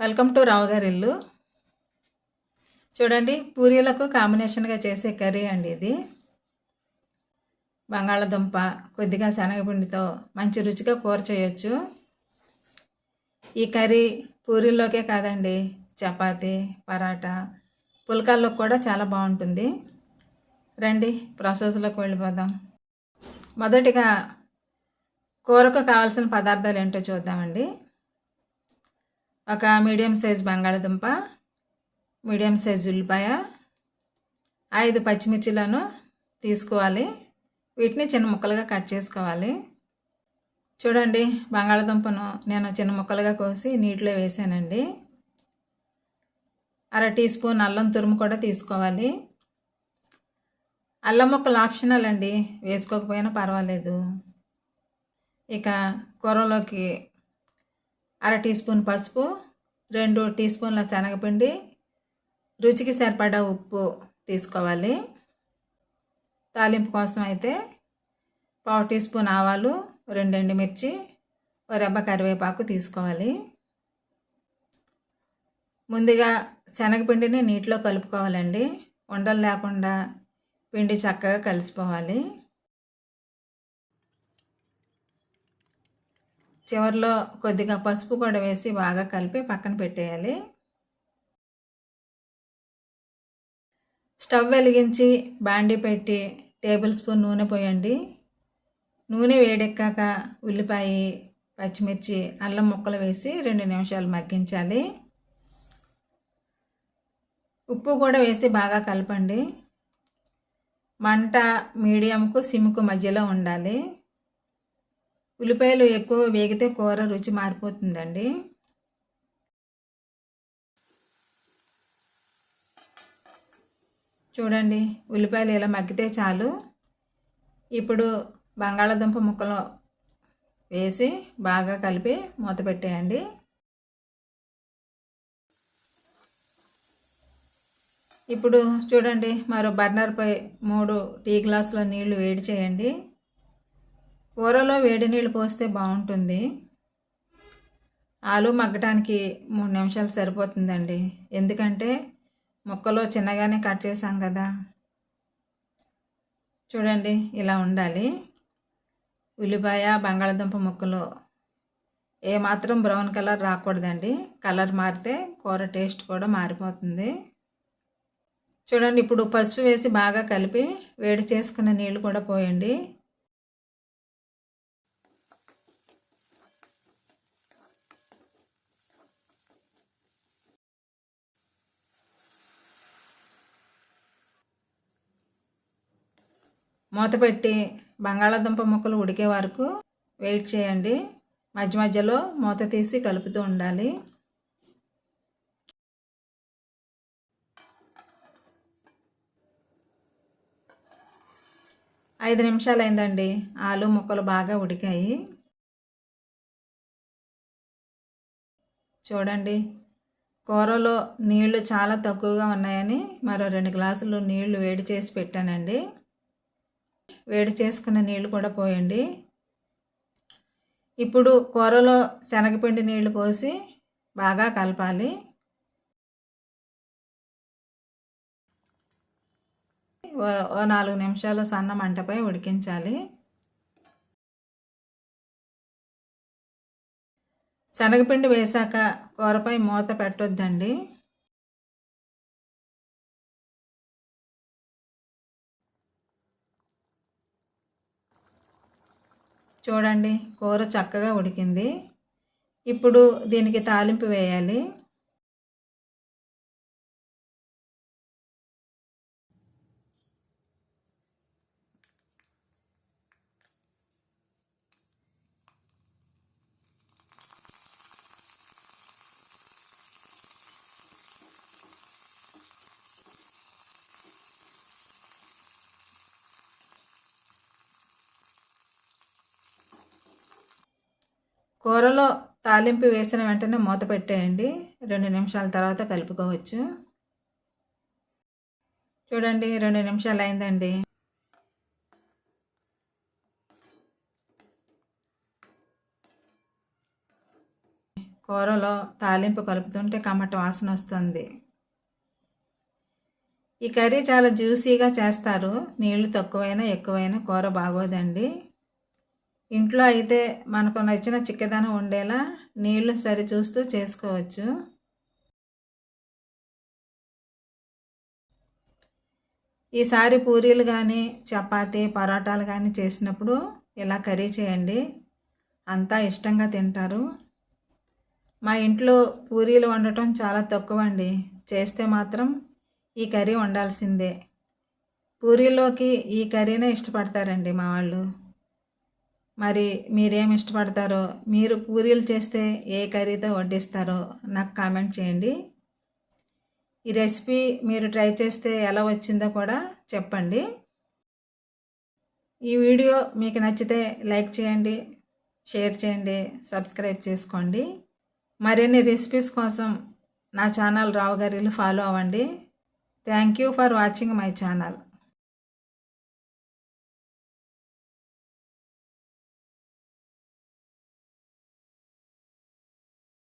Welcome to రావుగారి ఇల్లు. చూడండి పూరీలకు కాంబినేషన్గా చేసే కర్రీ అండి ఇది. బంగాళదుంప కొద్దిగా శనగపిండితో మంచి రుచిగా కూర చేయొచ్చు. ఈ కర్రీ పూరీల్లోకే కాదండి చపాతి పరాటా పుల్కాల్లో కూడా చాలా బాగుంటుంది. రండి ప్రాసెస్లోకి వెళ్ళిపోదాం. మొదటిగా కూరకు కావాల్సిన పదార్థాలు ఏంటో చూద్దామండి. ఒక మీడియం సైజ్ బంగాళదుంప మీడియం సైజ్ ఉల్లిపాయ ఐదు పచ్చిమిర్చిలను తీసుకోవాలి. వీటిని చిన్న ముక్కలుగా కట్ చేసుకోవాలి. చూడండి బంగాళదుంపను నేను చిన్న ముక్కలుగా కోసి నీటిలో వేసానండి. అర టీ స్పూన్ అల్లం తురుము కూడా తీసుకోవాలి. అల్లం ముక్కలు ఆప్షనల్ అండి వేసుకోకపోయినా పర్వాలేదు. ఇక కూరలోకి అర టీ స్పూన్ పసుపు రెండు టీ స్పూన్ల శనగపిండి రుచికి సరిపడా ఉప్పు తీసుకోవాలి. తాలింపు కోసం అయితే పావు టీ స్పూన్ ఆవాలు రెండు ఎండుమిర్చి ఓ రెబ్బ కరివేపాకు తీసుకోవాలి. ముందుగా శనగపిండిని నీటిలో కలుపుకోవాలండి. ఉండలు లేకుండా పిండి చక్కగా కలిసిపోవాలి. చివరిలో కొద్దిగా పసుపు కూడా వేసి బాగా కలిపి పక్కన పెట్టేయాలి. స్టవ్ వెలిగించి బాండి పెట్టి టేబుల్ స్పూన్ నూనె పోయండి. నూనె వేడెక్కాక ఉల్లిపాయ పచ్చిమిర్చి అల్లం ముక్కలు వేసి రెండు నిమిషాలు మగ్గించాలి. ఉప్పు కూడా వేసి బాగా కలపండి. మంట మీడియంకు సిమ్కు మధ్యలో ఉండాలి. ఉల్లిపాయలు ఎక్కువ వేగితే కూర రుచి మారిపోతుందండి. చూడండి ఉల్లిపాయలు ఇలా మగ్గితే చాలు. ఇప్పుడు బంగాళాదుంప ముక్కలు వేసి బాగా కలిపి మూత పెట్టేయండి. ఇప్పుడు చూడండి మరో బర్నర్పై మూడు టీ గ్లాసుల నీళ్ళు వేడి చేయండి. కూరలో వేడి నీళ్ళు పోస్తే బాగుంటుంది. ఆలు మగ్గటానికి మూడు నిమిషాలు సరిపోతుందండి. ఎందుకంటే ముక్కలు చిన్నగానే కట్ చేసాం కదా. చూడండి ఇలా ఉండాలి. ఉల్లిపాయ బంగాళదుంప ముక్కలు ఏమాత్రం బ్రౌన్ కలర్ రాకూడదండి. కలర్ మారితే కూర టేస్ట్ కూడా మారిపోతుంది. చూడండి ఇప్పుడు పసుపు వేసి బాగా కలిపి వేడి చేసుకున్న నీళ్ళు కూడా పోయండి. మూత పెట్టి బంగాళాదుంప ముక్కలు ఉడికే వరకు వెయిట్ చేయండి. మధ్య మధ్యలో మూత తీసి కలుపుతూ ఉండాలి. ఐదు నిమిషాలు అయిందండి ఆలు ముక్కలు బాగా ఉడికాయి. చూడండి. కూరలో నీళ్ళు చాలా తక్కువగా ఉన్నాయని మరో రెండు గ్లాసులు నీళ్ళు వేడి చేసి పెట్టానండి. వేడి చేసుకున్న నీళ్ళు కూడా పోయండి. ఇప్పుడు కూరలో శనగపిండి నీళ్ళు పోసి బాగా కలపాలి. ఓ నాలుగు నిమిషాలు సన్న మంటపై ఉడికించాలి. శనగపిండి వేశాక కూరపై మూత పెట్టొద్దండి. చూడండి కూర చక్కగా ఉడికింది. ఇప్పుడు దీనికి తాలింపు వేయాలి. కూరలో తాలింపు వేసిన వెంటనే మూత పెట్టేయండి. రెండు నిమిషాల తర్వాత కలుపుకోవచ్చు. చూడండి రెండు నిమిషాలు అయిందండి. కూరలో తాలింపు కలుపుతుంటే కమ్మటి వాసన వస్తుంది. ఈ కర్రీ చాలా జ్యూసీగా చేస్తారు. నీళ్ళు తక్కువైనా ఎక్కువైనా కూర బాగోదండి. ఇంట్లో అయితే మనకు నచ్చిన చిక్కదనం ఉండేలా నీళ్ళు సరి చూస్తూ చేసుకోవచ్చు. ఈసారి పూరీలు కానీ చపాతీ పరోటాలు కానీ చేసినప్పుడు ఇలా కర్రీ చేయండి. అంతా ఇష్టంగా తింటారు. మా ఇంట్లో పూరీలు వండటం చాలా తక్కువ అండి చేస్తే మాత్రం ఈ కర్రీ వండాల్సిందే. పూరీలోకి ఈ కర్రీనే ఇష్టపడతారండి మా వాళ్ళు. మరి మీరేం ఇష్టపడతారో మీరు పూరీలు చేస్తే ఏ కర్రీతో వడ్డిస్తారో నాకు కామెంట్ చేయండి. ఈ రెసిపీ మీరు ట్రై చేస్తే ఎలా వచ్చిందో కూడా చెప్పండి. ఈ వీడియో మీకు నచ్చితే లైక్ చేయండి షేర్ చేయండి సబ్స్క్రైబ్ చేసుకోండి. మరిన్ని రెసిపీస్ కోసం నా ఛానల్ రావు గారిలు ఫాలో అవ్వండి. Thank you for watching my channel.